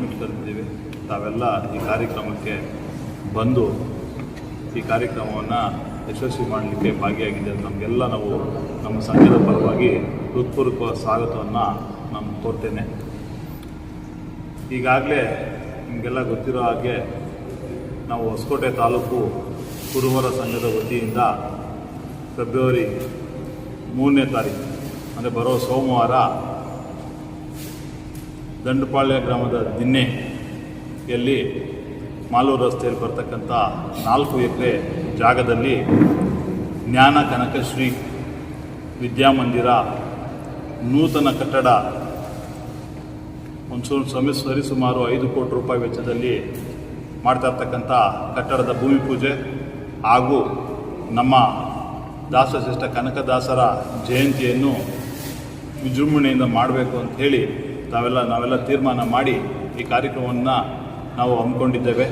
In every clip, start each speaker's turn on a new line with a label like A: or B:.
A: ಪರವಾಗಿ ಇವತ್ತು ನಾವು ಪ್ರೆಸ್ ಮೀಟ್ ಕರೆದಿದ್ದೀವಿ ತಾವೆಲ್ಲ ಈ ಕಾರ್ಯಕ್ರಮಕ್ಕೆ ಬಂದು ಈ ಕಾರ್ಯಕ್ರಮವನ್ನು ಯಶಸ್ವಿ ಮಾಡಲಿಕ್ಕೆ ಭಾಗಿಯಾಗಿದೆ ನಮಗೆಲ್ಲ ನಾವು ನಮ್ಮ ಸಂಘದ ಪರವಾಗಿ ಹೃತ್ಪೂರ್ವಕ ಸ್ವಾಗತವನ್ನು ನಾನು ಕೋರ್ತೇನೆ. ಈಗಾಗಲೇ ನಿಮಗೆಲ್ಲ ಗೊತ್ತಿರೋ ಹಾಗೆ ನಾವು ಹೊಸಕೋಟೆ ತಾಲೂಕು ಕುರುವರ ಸಂಘದ ವತಿಯಿಂದ ಫೆಬ್ರವರಿ ಮೂರನೇ ತಾರೀಕು ಅಂದರೆ ಬರೋ ಸೋಮವಾರ ದಂಡಪಾಳ್ಯ ಗ್ರಾಮದ ದಿನ್ನೆಯಲ್ಲಿ ಮಾಲೂರು ರಸ್ತೆಯಲ್ಲಿ ಬರ್ತಕ್ಕಂಥ ನಾಲ್ಕು ಎಕರೆ ಜಾಗದಲ್ಲಿ ಜ್ಞಾನ ಕನಕಶ್ರೀ ವಿದ್ಯಾಮಂದಿರ ನೂತನ ಕಟ್ಟಡ ಒಂದು ಸಮಯ ಸರಿಸುಮಾರು ಐದು ಕೋಟಿ ರೂಪಾಯಿ ವೆಚ್ಚದಲ್ಲಿ ಮಾಡ್ತಾ ಇರ್ತಕ್ಕಂಥ ಕಟ್ಟಡದ ಭೂಮಿ ಪೂಜೆ ಹಾಗೂ ನಮ್ಮ ದಾಸಶ್ರೇಷ್ಠ ಕನಕದಾಸರ ಜಯಂತಿಯನ್ನು ವಿಜೃಂಭಣೆಯಿಂದ ಮಾಡಬೇಕು ಅಂತ ಹೇಳಿ ತಾವೆಲ್ಲ ನಾವೆಲ್ಲ ತೀರ್ಮಾನ ಮಾಡಿ ಈ ಕಾರ್ಯಕ್ರಮವನ್ನು ನಾವು ಹಮ್ಮಿಕೊಂಡಿದ್ದೇವೆ.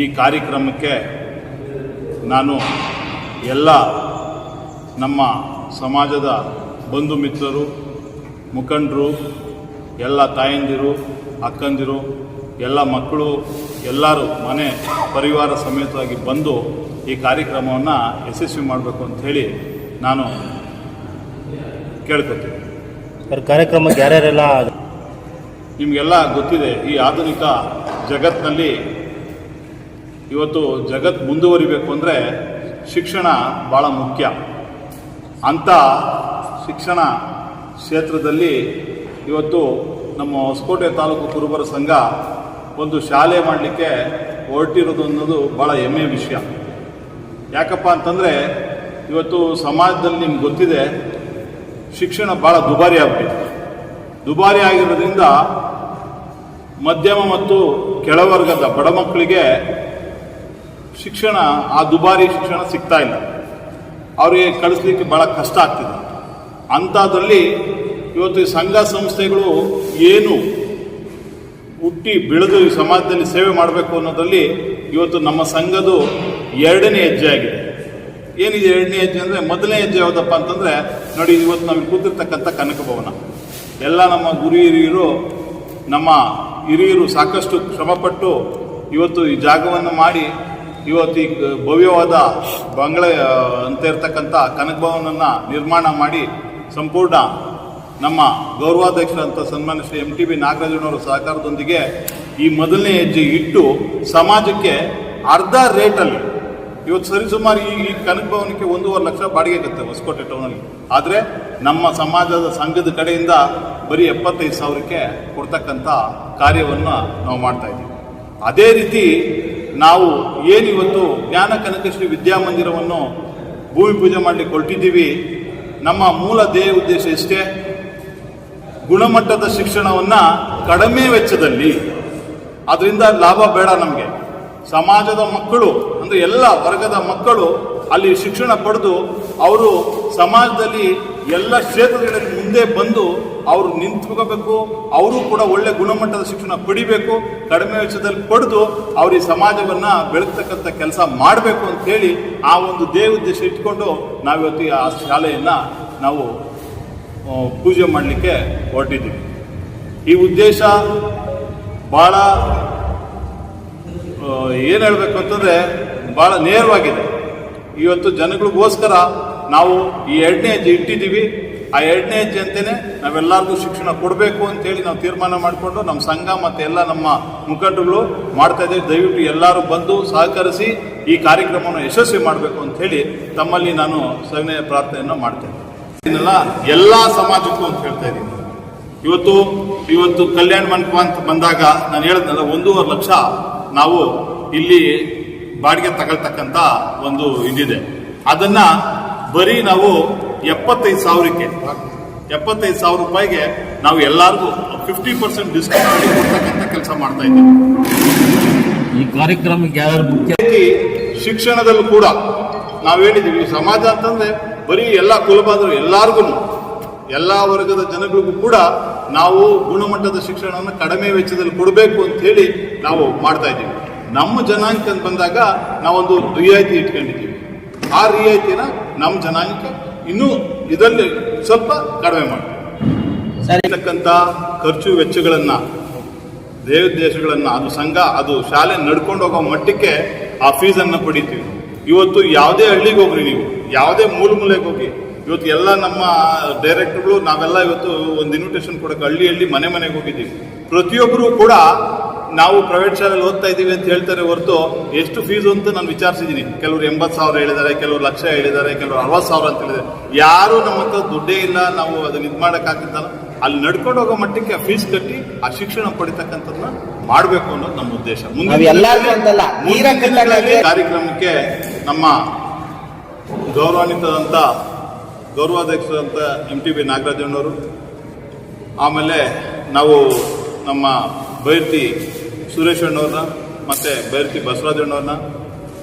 A: ಈ ಕಾರ್ಯಕ್ರಮಕ್ಕೆ ನಾನು ಎಲ್ಲ ನಮ್ಮ ಸಮಾಜದ ಬಂಧು ಮಿತ್ರರು, ಮುಖಂಡರು, ಎಲ್ಲ ತಾಯಂದಿರು, ಅಕ್ಕಂದಿರು, ಎಲ್ಲ ಮಕ್ಕಳು, ಎಲ್ಲರೂ ಮನೆ ಪರಿವಾರ ಸಮೇತವಾಗಿ ಬಂದು ಈ ಕಾರ್ಯಕ್ರಮವನ್ನು ಯಶಸ್ವಿ ಮಾಡಬೇಕು ಅಂತ ಹೇಳಿ ನಾನು ಕೇಳ್ಕೊತೀನಿ.
B: ಸರ್, ಕಾರ್ಯಕ್ರಮಕ್ಕೆ ಯಾರ್ಯಾರೆಲ್ಲ
A: ನಿಮಗೆಲ್ಲ ಗೊತ್ತಿದೆ, ಈ ಆಧುನಿಕ ಜಗತ್ತಿನಲ್ಲಿ ಇವತ್ತು ಜಗತ್ತು ಮುಂದುವರಿಬೇಕು ಅಂದರೆ ಶಿಕ್ಷಣ ಭಾಳ ಮುಖ್ಯ. ಅಂಥ ಶಿಕ್ಷಣ ಕ್ಷೇತ್ರದಲ್ಲಿ ಇವತ್ತು ನಮ್ಮ ಹೊಸಕೋಟೆ ತಾಲೂಕು ಕುರುಬರ ಸಂಘ ಒಂದು ಶಾಲೆ ಮಾಡಲಿಕ್ಕೆ ಹೊರಟಿರೋದು ಅನ್ನೋದು ಭಾಳ ಹೆಮ್ಮೆಯ ವಿಷಯ. ಯಾಕಪ್ಪ ಅಂತಂದರೆ ಇವತ್ತು ಸಮಾಜದಲ್ಲಿ ನಿಮ್ಗೆ ಗೊತ್ತಿದೆ ಶಿಕ್ಷಣ ಭಾಳ ದುಬಾರಿ ಆಗ್ಬಿಟ್ಟಿತ್ತು ದುಬಾರಿ ಆಗಿರೋದ್ರಿಂದ ಮಧ್ಯಮ ಮತ್ತು ಕೆಳವರ್ಗದ ಬಡ ಮಕ್ಕಳಿಗೆ ಶಿಕ್ಷಣ, ಆ ದುಬಾರಿ ಶಿಕ್ಷಣ ಸಿಗ್ತಾ ಇಲ್ಲ. ಅವರಿಗೆ ಕಳಿಸ್ಲಿಕ್ಕೆ ಭಾಳ ಕಷ್ಟ ಆಗ್ತಿದೆ. ಅಂಥದ್ರಲ್ಲಿ ಇವತ್ತು ಈ ಸಂಘ ಸಂಸ್ಥೆಗಳು ಏನು ಹುಟ್ಟಿ ಬೆಳೆದು ಈ ಸಮಾಜದಲ್ಲಿ ಸೇವೆ ಮಾಡಬೇಕು ಅನ್ನೋದರಲ್ಲಿ ಇವತ್ತು ನಮ್ಮ ಸಂಘದು ಎರಡನೇ ಹೆಜ್ಜೆ ಆಗಿದೆ ಏನಿದೆ ಎರಡನೇ ಹೆಜ್ಜೆ ಅಂದರೆ ಮೊದಲನೇ ಹೆಜ್ಜೆ ಯಾವುದಪ್ಪ ಅಂತಂದರೆ, ನೋಡಿ ಇವತ್ತು ನಾವು ಕೂತಿರ್ತಕ್ಕಂಥ ಕನಕ ಭವನ ಎಲ್ಲ ನಮ್ಮ ಗುರು ಹಿರಿಯರು, ನಮ್ಮ ಹಿರಿಯರು ಸಾಕಷ್ಟು ಶ್ರಮಪಟ್ಟು ಇವತ್ತು ಈ ಜಾಗವನ್ನು ಮಾಡಿ, ಇವತ್ತು ಈ ಭವ್ಯವಾದ ಬಂಗಲೆ ಅಂತ ಇರ್ತಕ್ಕಂಥ ಕನಕ ಭವನನ್ನು ನಿರ್ಮಾಣ ಮಾಡಿ, ಸಂಪೂರ್ಣ ನಮ್ಮ ಗೌರವಾಧ್ಯಕ್ಷರಂಥ ಸನ್ಮಾನ್ಯ ಶ್ರೀ ಎಂ ಟಿ ಬಿ ನಾಗರಾಜನವರ ಸಹಕಾರದೊಂದಿಗೆ ಈ ಮೊದಲನೇ ಹೆಜ್ಜೆ ಇಟ್ಟು ಸಮಾಜಕ್ಕೆ ಅರ್ಧ ರೇಟಲ್ಲಿ ಇವತ್ತು ಸರಿಸುಮಾರು ಈ ಈ ಕನಕ ಭವನಕ್ಕೆ ಒಂದೂವರೆ ಲಕ್ಷ ಬಾಡಿಗೆ ಆಗುತ್ತೆ ಹೊಸಕೋಟೆ ಟೌನಲ್ಲಿ. ಆದರೆ ನಮ್ಮ ಸಮಾಜದ ಸಂಘದ ಕಡೆಯಿಂದ ಬರೀ ಎಪ್ಪತ್ತೈದು ಸಾವಿರಕ್ಕೆ ಕೊಡ್ತಕ್ಕಂಥ ಕಾರ್ಯವನ್ನು ನಾವು ಮಾಡ್ತಾ ಇದ್ದೀವಿ. ಅದೇ ರೀತಿ ನಾವು ಏನಿವತ್ತು ಜ್ಞಾನ ಕನಕಶ್ರೀ ವಿದ್ಯಾಮಂದಿರವನ್ನು ಭೂಮಿ ಪೂಜೆ ಮಾಡಲಿಕ್ಕೆ ಹೊರಟಿದ್ದೀವಿ. ನಮ್ಮ ಮೂಲ ದೇಹ ಉದ್ದೇಶ ಇಷ್ಟೇ, ಗುಣಮಟ್ಟದ ಶಿಕ್ಷಣವನ್ನು ಕಡಿಮೆ ವೆಚ್ಚದಲ್ಲಿ, ಅದರಿಂದ ಲಾಭ ಬೇಡ ನಮಗೆ. ಸಮಾಜದ ಮಕ್ಕಳು, ಅಂದರೆ ಎಲ್ಲ ವರ್ಗದ ಮಕ್ಕಳು ಅಲ್ಲಿ ಶಿಕ್ಷಣ ಪಡೆದು ಅವರು ಸಮಾಜದಲ್ಲಿ ಎಲ್ಲ ಕ್ಷೇತ್ರಗಳಲ್ಲಿ ಮುಂದೆ ಬಂದು ಅವರು ನಿಂತ್ಕೋಬೇಕು, ಅವರು ಕೂಡ ಒಳ್ಳೆ ಗುಣಮಟ್ಟದ ಶಿಕ್ಷಣ ಪಡಿಬೇಕು, ಕಡಿಮೆ ವೆಚ್ಚದಲ್ಲಿ ಪಡೆದು ಅವ್ರ ಈ ಸಮಾಜವನ್ನು ಬೆಳಗ್ತಕ್ಕಂಥ ಕೆಲಸ ಮಾಡಬೇಕು ಅಂತೇಳಿ ಆ ಒಂದು ದೇವ ಉದ್ದೇಶ ಇಟ್ಕೊಂಡು ನಾವಿವತ್ತು ಆ ಶಾಲೆಯನ್ನು ನಾವು ಪೂಜೆ ಮಾಡಲಿಕ್ಕೆ ಹೊರಟಿದ್ದೀವಿ. ಈ ಉದ್ದೇಶ ಭಾಳ ಏನು ಹೇಳಬೇಕು ಅಂತಂದರೆ ಭಾಳ ನೇರವಾಗಿದೆ. ಇವತ್ತು ಜನಗಳಿಗೋಸ್ಕರ ನಾವು ಈ ಎರಡನೇ ಹೆಜ್ಜೆ ಇಟ್ಟಿದ್ದೀವಿ. ಆ ಎರಡನೇ ಹೆಜ್ಜೆ ಅಂತಲೇ ನಾವೆಲ್ಲರಿಗೂ ಶಿಕ್ಷಣ ಕೊಡಬೇಕು ಅಂತೇಳಿ ನಾವು ತೀರ್ಮಾನ ಮಾಡಿಕೊಂಡು ನಮ್ಮ ಸಂಘ ಮತ್ತು ಎಲ್ಲ ನಮ್ಮ ಮುಖಂಡರುಗಳು ಮಾಡ್ತಾ ಇದ್ದೀವಿ. ದಯವಿಟ್ಟು ಎಲ್ಲರೂ ಬಂದು ಸಹಕರಿಸಿ ಈ ಕಾರ್ಯಕ್ರಮವನ್ನು ಯಶಸ್ವಿ ಮಾಡಬೇಕು ಅಂತೇಳಿ ತಮ್ಮಲ್ಲಿ ನಾನು ಸವಿನಯ ಪ್ರಾರ್ಥನೆಯನ್ನು ಮಾಡ್ತೇನೆ ಇದನ್ನೆಲ್ಲ ಎಲ್ಲ ಸಮಾಜಕ್ಕೂ ಅಂತ ಹೇಳ್ತಾ ಇದ್ದೀನಿ. ಇವತ್ತು ಇವತ್ತು ಕಲ್ಯಾಣ ಮಂಟಪ ಅಂತ ಬಂದಾಗ ನಾನು ಹೇಳಿದ್ನಲ್ಲ, ಒಂದೂವರೆ ಲಕ್ಷ ನಾವು ಇಲ್ಲಿ ಬಾಡಿಗೆ ತಗೊಳ್ತಕ್ಕಂಥ ಒಂದು ಇದಿದೆ. ಅದನ್ನ ಬರೀ ನಾವು ಎಪ್ಪತ್ತೈದು ಸಾವಿರಕ್ಕೆ ಎಪ್ಪತ್ತೈದು ಸಾವಿರ ರೂಪಾಯಿಗೆ ನಾವು ಎಲ್ಲರಿಗೂ ಫಿಫ್ಟಿ ಪರ್ಸೆಂಟ್ ಡಿಸ್ಕೌಂಟ್ ಮಾಡಿ ಕೊಡ್ತಕ್ಕಂಥ ಕೆಲಸ ಮಾಡ್ತಾ ಇದ್ದೀವಿ.
B: ಈ ಕಾರ್ಯಕ್ರಮಕ್ಕೆ ಯಾರು ಮುಖ್ಯ?
A: ಶಿಕ್ಷಣದಲ್ಲೂ ಕೂಡ ನಾವು ಹೇಳಿದ್ದೀವಿ ಸಮಾಜ ಅಂತಂದ್ರೆ ಬರೀ ಎಲ್ಲ ಕುಲಬಾಂಧವರು ಎಲ್ಲಾರ್ಗು ಎಲ್ಲ ವರ್ಗದ ಜನಗಳಿಗೂ ಕೂಡ ನಾವು ಗುಣಮಟ್ಟದ ಶಿಕ್ಷಣವನ್ನು ಕಡಿಮೆ ವೆಚ್ಚದಲ್ಲಿ ಕೊಡಬೇಕು ಅಂತ ಹೇಳಿ ನಾವು ಮಾಡ್ತಾ ಇದ್ದೀವಿ. ನಮ್ಮ ಜನಾಂಗ ಅಂತ ಬಂದಾಗ ನಾವೊಂದು ರಿಯಾಯಿತಿ ಇಟ್ಕೊಂಡಿದ್ದೀವಿ. ಆ ರಿಯಾಯಿತಿನ ನಮ್ಮ ಜನಾಂಗಕ್ಕೆ ಇನ್ನೂ ಇದರಲ್ಲಿ ಸ್ವಲ್ಪ ಕಡಿಮೆ ಮಾಡಿ. ಸರಿತಕ್ಕಂಥ ಖರ್ಚು ವೆಚ್ಚಗಳನ್ನು ದೇವದೇಶಗಳನ್ನು ಅದು ಸಂಘ ಅದು ಶಾಲೆ ನಡ್ಕೊಂಡು ಹೋಗೋ ಮಟ್ಟಕ್ಕೆ ಆ ಫೀಸನ್ನು ಪಡಿತೀವಿ. ಇವತ್ತು ಯಾವುದೇ ಹಳ್ಳಿಗೆ ಹೋಗ್ರಿ ನೀವು. ಯಾವುದೇ ಮೂಲ ಮೂಲೆಗೆ ಹೋಗಿ. ಇವತ್ತು ಎಲ್ಲ ನಮ್ಮ ಡೈರೆಕ್ಟರ್ಗಳು ನಾವೆಲ್ಲ ಇವತ್ತು ಒಂದು ಇನ್ವಿಟೇಷನ್ ಕೊಡೋಕೆ ಹಳ್ಳಿ ಹಳ್ಳಿ ಮನೆ ಮನೆಗೆ ಹೋಗಿದ್ದೀವಿ. ಪ್ರತಿಯೊಬ್ಬರು ಕೂಡ ನಾವು ಪ್ರೈವೇಟ್ ಶಾಲೆಯಲ್ಲಿ ಓದ್ತಾ ಇದ್ದೀವಿ ಅಂತ ಹೇಳ್ತಾರೆ ಹೊರತು ಎಷ್ಟು ಫೀಸ್ ಅಂತ ನಾನು ವಿಚಾರಿಸಿದ್ದೀನಿ ಕೆಲವರು ಎಂಬತ್ತು ಸಾವಿರ ಹೇಳಿದ್ದಾರೆ ಕೆಲವರು ಲಕ್ಷ ಹೇಳಿದ್ದಾರೆ ಕೆಲವರು ಅರವತ್ತು ಸಾವಿರ ಅಂತ ಹೇಳಿದ್ದಾರೆ. ಯಾರು ನಮ್ಮ ಹತ್ರ ದುಡ್ಡೇ ಇಲ್ಲ ನಾವು ಅದನ್ನ ಇದು ಮಾಡೋಕ್ಕಾಗಿದ್ದಲ್ಲ ಅಲ್ಲಿ ನಡ್ಕೊಂಡು ಹೋಗೋ ಮಟ್ಟಕ್ಕೆ ಫೀಸ್ ಕಟ್ಟಿ ಆ ಶಿಕ್ಷಣ ಪಡಿತಕ್ಕಂಥದ್ದನ್ನ ಮಾಡಬೇಕು ಅನ್ನೋದು ನಮ್ಮ ಉದ್ದೇಶ. ಮುಂದೆ ಕಾರ್ಯಕ್ರಮಕ್ಕೆ ನಮ್ಮ ಗೌರವಾನ್ವಿತದಂಥ ಗೌರವಾಧ್ಯಕ್ಷರಂತ ಎಂ ಟಿ ಬಿ ನಾಗರಾಜಣ್ಣವರು ಆಮೇಲೆ ನಾವು ನಮ್ಮ ಬೈರ್ತಿ ಸುರೇಶ್ ಅಣ್ಣವ್ರನ್ನ, ಮತ್ತು ಬೈರ್ತಿ ಬಸವರಾಜಣ್ಣವ್ರನ್ನ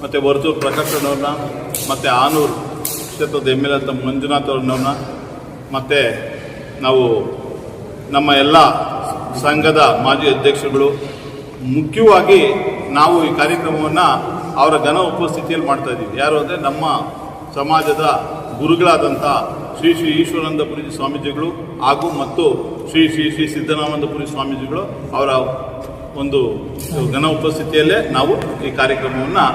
A: ಮತ್ತು ವರ್ತೂರು ಪ್ರಕಾಶ್ ಅಣ್ಣವ್ರನ್ನ, ಮತ್ತು ಆನೂರು ಕ್ಷೇತ್ರದ ಎಂ ಎಲ್ ಅಂತ ಮಂಜುನಾಥ್ ಅವ್ರನ್ನವ್ರನ್ನ, ಮತ್ತು ನಾವು ನಮ್ಮ ಎಲ್ಲ ಸಂಘದ ಮಾಜಿ ಅಧ್ಯಕ್ಷರುಗಳು, ಮುಖ್ಯವಾಗಿ ನಾವು ಈ ಕಾರ್ಯಕ್ರಮವನ್ನು ಅವರ ಘನ ಉಪಸ್ಥಿತಿಯಲ್ಲಿ ಮಾಡ್ತಾ ಇದ್ದೀವಿ. ಯಾರು ಅಂದರೆ ನಮ್ಮ ಸಮಾಜದ ಗುರುಗಳಾದಂಥ ಶ್ರೀ ಶ್ರೀ ಈಶ್ವರಾನಂದಪುರಿ ಸ್ವಾಮೀಜಿಗಳು ಹಾಗೂ ಮತ್ತು ಶ್ರೀ ಶ್ರೀ ಶ್ರೀ ಸಿದ್ದನಾನಂದಪುರಿ ಸ್ವಾಮೀಜಿಗಳು ಅವರ ಒಂದು ಘನ ಉಪಸ್ಥಿತಿಯಲ್ಲೇ ನಾವು ಈ ಕಾರ್ಯಕ್ರಮವನ್ನು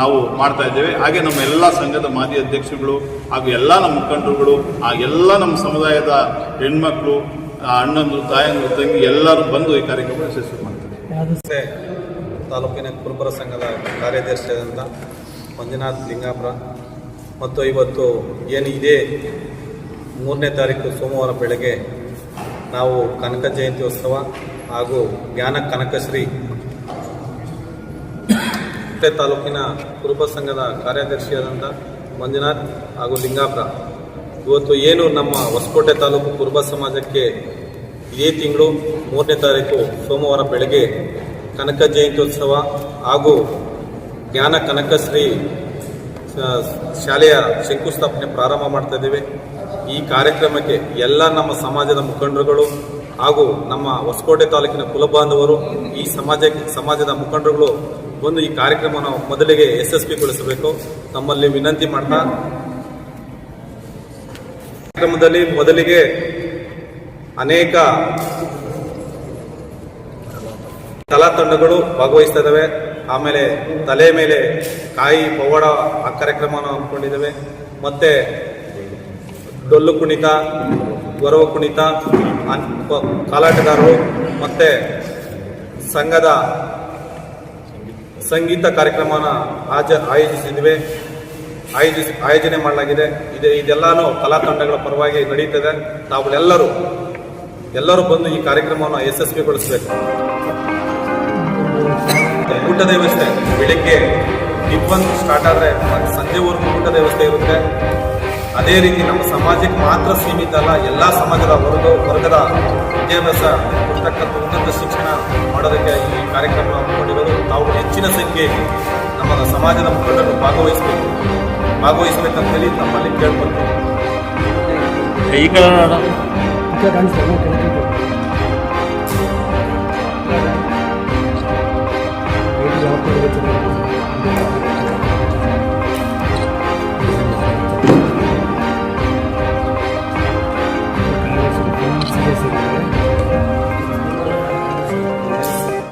A: ನಾವು ಮಾಡ್ತಾ ಇದ್ದೇವೆ. ಹಾಗೆ ನಮ್ಮ ಎಲ್ಲ ಸಂಘದ ಮಾಜಿ ಅಧ್ಯಕ್ಷರುಗಳು ಹಾಗೂ ಎಲ್ಲ ನಮ್ಮ ಮುಖಂಡರುಗಳು ಆ ಎಲ್ಲ ನಮ್ಮ ಸಮುದಾಯದ ಹೆಣ್ಮಕ್ಳು ಅಣ್ಣಂದು ತಾಯಂದು ತಂಗಿ ಎಲ್ಲರೂ ಬಂದು ಈ ಕಾರ್ಯಕ್ರಮ ಯಶಸ್ವಿ ಮಾಡ್ತಾರೆ.
C: ತಾಲೂಕಿನ ಕುರುಬರ ಸಂಘದ ಕಾರ್ಯದರ್ಶಿಯಾದಂಥ ಮಂಜುನಾಥ್ ಲಿಂಗಾಪುರ. ಮತ್ತು ಇವತ್ತು ಏನು ಇದೇ ಮೂರನೇ ತಾರೀಕು ಸೋಮವಾರ ಬೆಳಗ್ಗೆ ನಾವು ಕನಕ ಜಯಂತ್ಯೋತ್ಸವ ಹಾಗೂ ಜ್ಞಾನ ಕನಕಶ್ರೀ ಕುಟ್ಟೆ ತಾಲೂಕಿನ ಕುರುಬ ಸಂಘದ ಕಾರ್ಯದರ್ಶಿಯಾದಂಥ ಮಂಜುನಾಥ್ ಹಾಗೂ ಲಿಂಗಾಪುರ. ಇವತ್ತು ಏನು ನಮ್ಮ ಹೊಸಕೋಟೆ ತಾಲೂಕು ಕುರುಬ ಸಮಾಜಕ್ಕೆ ಇದೇ ತಿಂಗಳು ಮೂರನೇ ತಾರೀಕು ಸೋಮವಾರ ಬೆಳಗ್ಗೆ ಕನಕ ಜಯಂತ್ಯೋತ್ಸವ ಹಾಗೂ ಜ್ಞಾನ ಕನಕಶ್ರೀ ಶಾಲೆಯ ಶಂಕುಸ್ಥಾಪನೆ ಪ್ರಾರಂಭ ಮಾಡ್ತಾ ಇದ್ದೀವಿ. ಈ ಕಾರ್ಯಕ್ರಮಕ್ಕೆ ಎಲ್ಲ ನಮ್ಮ ಸಮಾಜದ ಮುಖಂಡರುಗಳು ಹಾಗೂ ನಮ್ಮ ಹೊಸಕೋಟೆ ತಾಲೂಕಿನ ಕುಲಬಾಂಧವರು ಈ ಸಮಾಜ ಸಮಾಜದ ಮುಖಂಡರುಗಳು ಬಂದು ಈ ಕಾರ್ಯಕ್ರಮವನ್ನು ಮೊದಲಿಗೆ ಯಶಸ್ವಿಗೊಳಿಸಬೇಕು. ತಮ್ಮಲ್ಲಿ ವಿನಂತಿ ಮಾಡ್ತಾ ಕಾರ್ಯಕ್ರಮದಲ್ಲಿ ಮೊದಲಿಗೆ ಅನೇಕ ಕಲಾ ತಂಡಗಳು ಭಾಗವಹಿಸ್ತಾ ಆಮೇಲೆ ತಲೆ ಮೇಲೆ ಕಾಯಿ ಪವಾಡ ಆ ಕಾರ್ಯಕ್ರಮವನ್ನು ಹಮ್ಮಿಕೊಂಡಿದ್ದೇವೆ. ಮತ್ತೆ ಡೊಳ್ಳು ಕುಣಿತ ಗೊರವ ಕುಣಿತ ಕಾಲಾಟಗಾರರು ಮತ್ತೆ ಸಂಘದ ಸಂಗೀತ ಕಾರ್ಯಕ್ರಮನ ಆಜ ಆಯೋಜಿಸಿದ್ವಿ. ಆಯೋಜಿಸಿ ಆಯೋಜನೆ ಮಾಡಲಾಗಿದೆ. ಇದೆ ಇದೆಲ್ಲಾನು ಕಲಾ ತಂಡಗಳ ಪರವಾಗಿ ನಡೀತದೆ ತಾವುಗಳೆಲ್ಲರೂ ಎಲ್ಲರೂ ಬಂದು ಈ ಕಾರ್ಯಕ್ರಮವನ್ನು ಯಶಸ್ವಿಗೊಳಿಸಬೇಕು. ಊಟದ ವ್ಯವಸ್ಥೆ ಬೆಳಿಗ್ಗೆ ಟಿಫನ್ ಸ್ಟಾರ್ಟ್ ಆದರೆ ಸಂಜೆವರೆಗೂ ಊಟದ ವ್ಯವಸ್ಥೆ ಇರುತ್ತೆ. ಅದೇ ರೀತಿ ನಮ್ಮ ಸಮಾಜಕ್ಕೆ ಮಾತ್ರ ಸೀಮಿತ ಅಲ್ಲ ಎಲ್ಲ ಸಮಾಜದ ವರ್ಗ ವರ್ಗದ ವಿದ್ಯಾಭ್ಯಾಸ ಕೊಡ್ತಕ್ಕಂಥ ಉನ್ನತ ಶಿಕ್ಷಣ ಮಾಡೋದಕ್ಕೆ ಈ ಕಾರ್ಯಕ್ರಮ ಹಮ್ಮಿಕೊಂಡಿರೋದು ತಾವು ಹೆಚ್ಚಿನ ಸಂಖ್ಯೆಯಲ್ಲಿ ನಮ್ಮ ಸಮಾಜದ ಮುಖಂಡರು ಭಾಗವಹಿಸಬೇಕು. ಭಾಗವಹಿಸಬೇಕಂತೇಳಿ
B: ನಮ್ಮಲ್ಲಿ ಕೇಳ್ಕೊಳ್ತೀವಿ.
D: ಈಗ